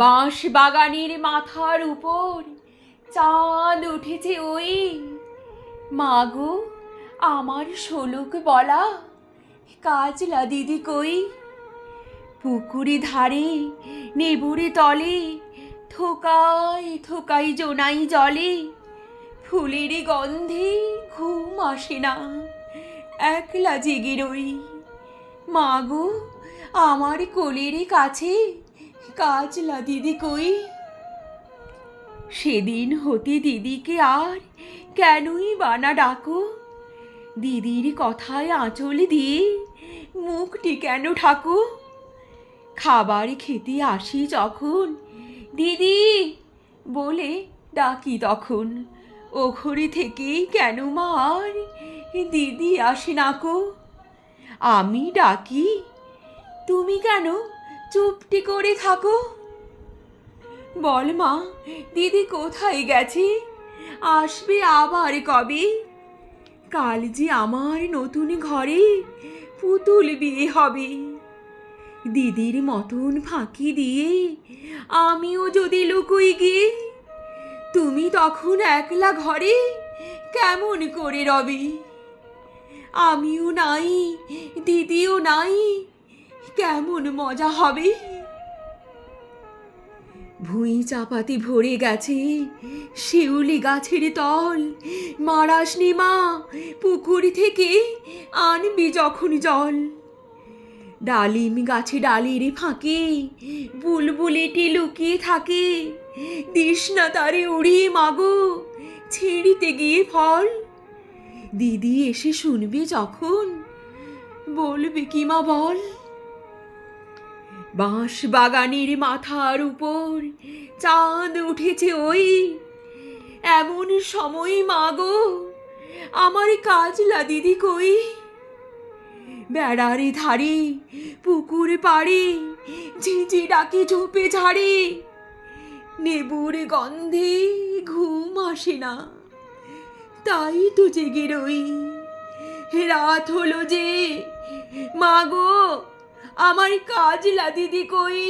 বাঁশ বাগানের মাথার উপর চাঁদ উঠেছে ওই। মাগো, আমার শোলুক বলা কাজলা দিদি কই? পুকুরি ধারে, নেবুরে তলে থোকাই থোকাই জোনাই জলে। ফুলের গন্ধে ঘুম আসে না, একলা জেগে রই। মাগো, আমার কোলের কাছে কাজলা দিদি কই? সেদিন হতে দিদিকে আর কেনই বানা ডাকো? দিদির কথায় আঁচল দিয়ে মুখটি কেন ঠাকো খাবার খেতে আসি যখন, দিদি বলে ডাকি তখন ও ঘড়ি থেকেই কেন মা আর দিদি আসে নাকো আমি ডাকি, তুমি কেন চুপটি করে থাকো। বল মা, দিদি কোথায় গেছে? আসবে আবার কবে? কাল যে আমার নতুন ঘরে পুতুল বিয়ে হবে। দিদির মতন ফাঁকি দিয়ে আমিও যদি লুকুই গিয়ে, তুমি তখন একলা ঘরে কেমন করে রবে? আমিও নাই, দিদিও নাই কেমন মজা হবে? ভুঁই চাপাতি ভরে গেছে, শিউলি গাছের তল। মারাস নে মা, পুকুর থেকে আনবি যখন জল। ডালিম গাছে ডালের ফাঁকে, বুলবুলিটি লুকিয়ে থাকে। তৃষ্ণা তারে উড়িয়ে মাগো ছিঁড়িতে গিয়ে ফল। দিদি এসে শুনবে যখন, বলবে কি মা বল? বাঁশ বাগানের মাথার উপর চাঁদ উঠেছে ওই। এমন সময় মাগো, আমার কাজলা দিদি কই? বেড়ারে ধারে, পুকুর পাড়ে, ঝিঝি ডাকে ঝোপে ঝাড়ে। নেবুর গন্ধে ঘুম আসে না, তাই তো জেগে রই। রাত হলো যে, মাগো আমার কাজ কাজলা দিদি কই?